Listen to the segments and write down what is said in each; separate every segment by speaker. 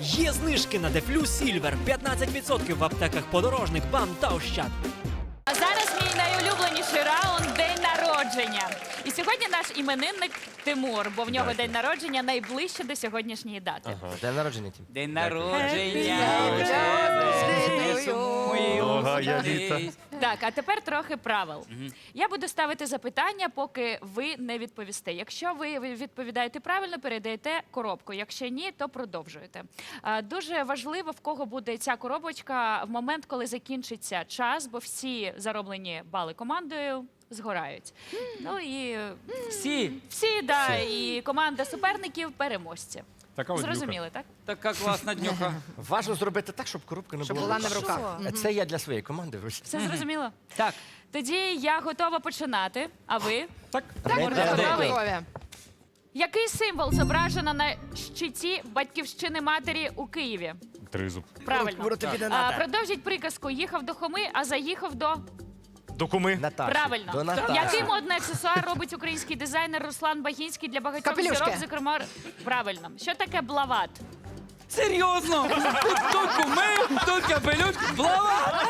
Speaker 1: Є знижки на Дефлю Сільвер 15% в аптеках подорожник, бам та ощад.
Speaker 2: А зараз мій найулюбленіший раунд день народження. І сьогодні наш іменинник Тимур, бо в нього день народження найближче до сьогоднішньої дати.
Speaker 3: День народження Тім.
Speaker 4: День народження.
Speaker 5: Дорога я літа.
Speaker 2: Так, а тепер трохи правил. Я буду ставити запитання, поки ви не відповісте. Якщо ви відповідаєте правильно, передаєте коробку. Якщо ні, то продовжуєте. А, Дуже важливо, в кого буде ця коробочка в момент, коли закінчиться час, бо всі зароблені бали командою згорають. Ну і
Speaker 4: Всі.
Speaker 2: всі, да, і команда суперників переможці.
Speaker 5: Така от
Speaker 2: Зрозуміли, так?
Speaker 4: Така класна днюха.
Speaker 3: Важно зробити так, щоб коробка не
Speaker 6: Щоб
Speaker 3: була
Speaker 6: була не в
Speaker 3: руках.
Speaker 6: руках.
Speaker 3: Це я для своєї команди. ви ж-
Speaker 2: Все зрозуміло?
Speaker 4: Так.
Speaker 2: Тоді я готова починати. А ви?
Speaker 5: Так.
Speaker 2: Готовий?
Speaker 6: Готові.
Speaker 2: Який символ зображено на щиті батьківщини матері у Києві?
Speaker 5: Тризуб.
Speaker 2: Правильно.
Speaker 3: Ворот тобі не
Speaker 2: А,
Speaker 3: надо.
Speaker 2: продовжіть приказку. Їхав до Хоми, а заїхав до
Speaker 5: Докуми.
Speaker 3: Наташі.
Speaker 2: правильно.
Speaker 3: До Наташі.
Speaker 2: Який модний аксесуар робить український дизайнер Руслан Багінський для багатьох
Speaker 6: Капелюшки.
Speaker 2: зірок, зокрема правильно. Що таке блават?
Speaker 4: Серйозно? Тут куми, тут капелюш. Блава.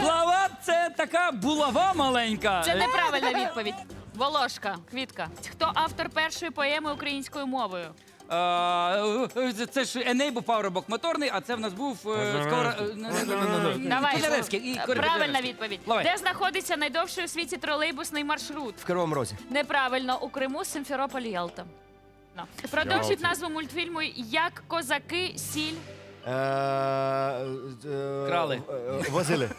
Speaker 4: Блава це така булава маленька.
Speaker 2: Це неправильна відповідь. Волошка, квітка. Хто автор першої поеми українською мовою?
Speaker 4: Е, Це ж Еней був парубок моторний, а це в нас був е, скоро. е, не- не- не- не- не-
Speaker 2: Давай.
Speaker 4: Котляревський. І Коля
Speaker 2: Правильна відповідь.
Speaker 4: Давай.
Speaker 2: Де знаходиться найдовший у світі тролейбусний маршрут?
Speaker 3: В Кривому Розі.
Speaker 2: Неправильно, у Криму, Симферополь, Ялта. Ну. Продовжіть
Speaker 5: Ялті.
Speaker 2: назву мультфільму Як козаки сіль.
Speaker 3: Е, е,
Speaker 4: Крали.
Speaker 3: е, Возили.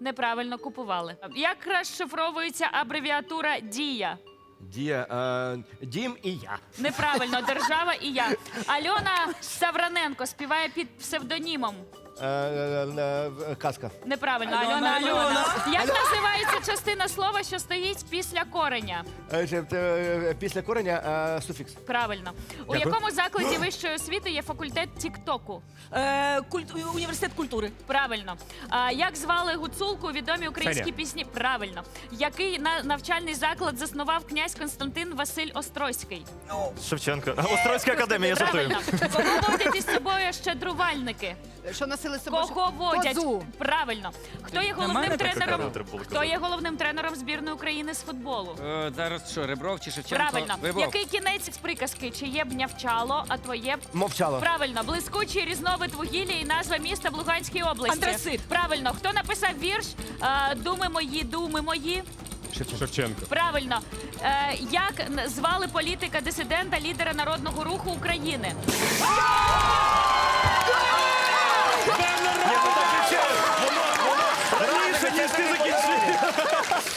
Speaker 2: Неправильно купували. Як розшифровується абревіатура Дія?
Speaker 3: Дія. е, Дім і я.
Speaker 2: Неправильно, держава і я. Альона Савраненко співає під псевдонімом.
Speaker 3: Е, е, е, Казка.
Speaker 2: Неправильно,
Speaker 4: Альона,
Speaker 2: Альона. Як називається частина слова, що стоїть після кореня?
Speaker 3: Е, ще, е, Після кореня е, суфікс.
Speaker 2: Правильно. У
Speaker 3: Дякую.
Speaker 2: якому закладі вищої освіти є факультет Тіктоку?
Speaker 7: Е, культ- університет культури.
Speaker 2: Правильно. А, як звали гуцулку відомі українські пісні? Правильно. Який на- навчальний заклад заснував князь Константин Василь Острозький?
Speaker 5: Шевченко. Острозька академія, я жартую.
Speaker 2: Правильно. Кого водять із собою щедрувальники?
Speaker 6: Що носили з собою?
Speaker 2: Кого водять?
Speaker 6: Козу.
Speaker 2: Правильно. Хто є головним
Speaker 4: так
Speaker 2: тренером?
Speaker 5: треба було
Speaker 2: Хто є головним тренером збірної України з футболу?
Speaker 4: Е, Зараз що, Ребров чи Шевченко?
Speaker 2: Правильно. Який кінець з приказки? Чиє б нявчало, а твоє б
Speaker 3: Мовчало.
Speaker 2: Правильно, блискучий різновид вугілля і назва міста в Луганській області.
Speaker 7: Антрацит.
Speaker 2: Правильно, хто написав вірш а, Думи мої, думи мої?
Speaker 5: Шевченко.
Speaker 2: Правильно. Е, як н- звали політика дисидента, лідера народного руху України?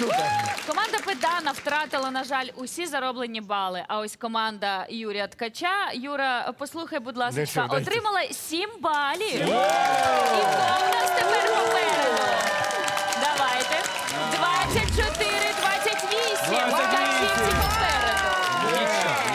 Speaker 5: Закінчив.
Speaker 2: Команда Педана втратила, на жаль, усі зароблені бали. А ось команда Юрія Ткача. Юра, послухай, будь ласка,
Speaker 3: дайте.
Speaker 2: отримала 7 балів. І хто у нас тепер попереду?